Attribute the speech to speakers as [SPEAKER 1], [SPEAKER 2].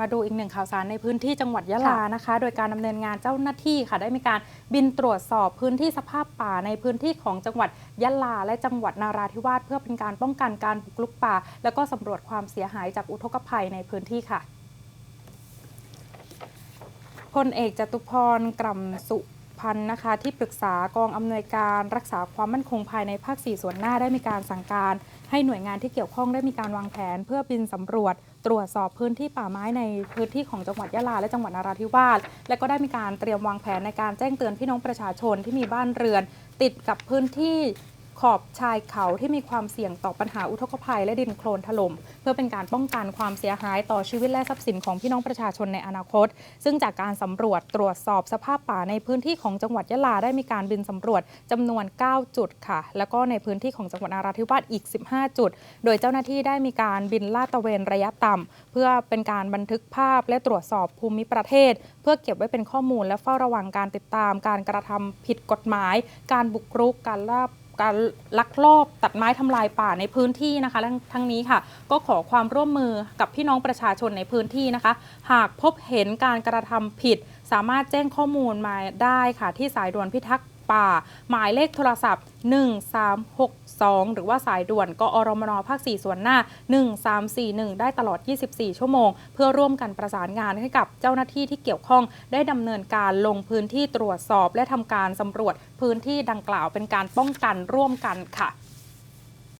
[SPEAKER 1] มาดูอีกหนึ่งข่าวสารในพื้นที่จังหวัดยะลานะคะ โดยการดำเนินงานเจ้าหน้าที่ค่ะ ได้มีการบินตรวจสอบพื้นที่สภาพป่าในพื้นที่ของจังหวัดยะลา และจังหวัดนาราธิวาสเพื่อเป็นการป้องกันการบุกรุกป่า แล้วก็สำรวจความเสียหายจากอุทกภัยในพื้นที่ค่ะพลเอกจตุพรกล่ำสุ พันธ์นะคะ ที่ปรึกษากองอำนวยการรักษาความมั่นคงภายในภาค 4 ส่วนหน้าได้มีการสั่งการ ให้หน่วยงานที่เกี่ยวข้องได้มีการวางแผน เพื่อบินสำรวจ ตรวจสอบพื้นที่ป่าไม้ในพื้นที่ของจังหวัดยะลาและจังหวัดนราธิวาสและก็ได้มีการเตรียมวางแผนในการแจ้งเตือนพี่น้องประชาชนที่มีบ้านเรือน ติดกับพื้นที่ ขอบชายเขาที่มีความเสี่ยงต่อปัญหาอุทกภัยและดินโคลนถล่มเพื่อเป็นการป้องกันความเสียหายต่อชีวิตและทรัพย์สินของพี่น้องประชาชนในอนาคต ซึ่งจากการสำรวจตรวจสอบสภาพป่าในพื้นที่ของจังหวัดยะลาได้มีการบินสำรวจจำนวน 9 จุดค่ะ แล้วก็ในพื้นที่ของจังหวัดนราธิวาสอีก 15 จุด โดยเจ้าหน้าที่ได้มีการบินลาดตระเวนระยะต่ำเพื่อเป็นการบันทึกภาพและตรวจสอบภูมิประเทศ เพื่อเก็บไว้เป็นข้อมูลและเฝ้าระวังการติดตาม การกระทำผิดกฎหมาย การบุกรุกการลาบ การลักลอบตัดไม้ทำลายป่าในพื้นที่นะคะและทั้งนี้ค่ะ ก็ขอความร่วมมือกับพี่น้องประชาชนในพื้นที่นะคะ หากพบเห็นการกระทำผิด สามารถแจ้งข้อมูลมาได้ค่ะ ที่สายด่วนพิทักษ์ ป่า หมายเลขโทรศัพท์ 1362 หรือว่าสายด่วนกอรมนภาค 4 ส่วนหน้า 1341 ได้ตลอด 24 ชั่วโมง เพื่อร่วมกันประสานงานให้กับเจ้าหน้าที่ที่เกี่ยวข้อง ได้ดำเนินการลงพื้นที่ตรวจสอบ และทำการสำรวจพื้นที่ดังกล่าวเป็นการป้องกันร่วมกันค่ะ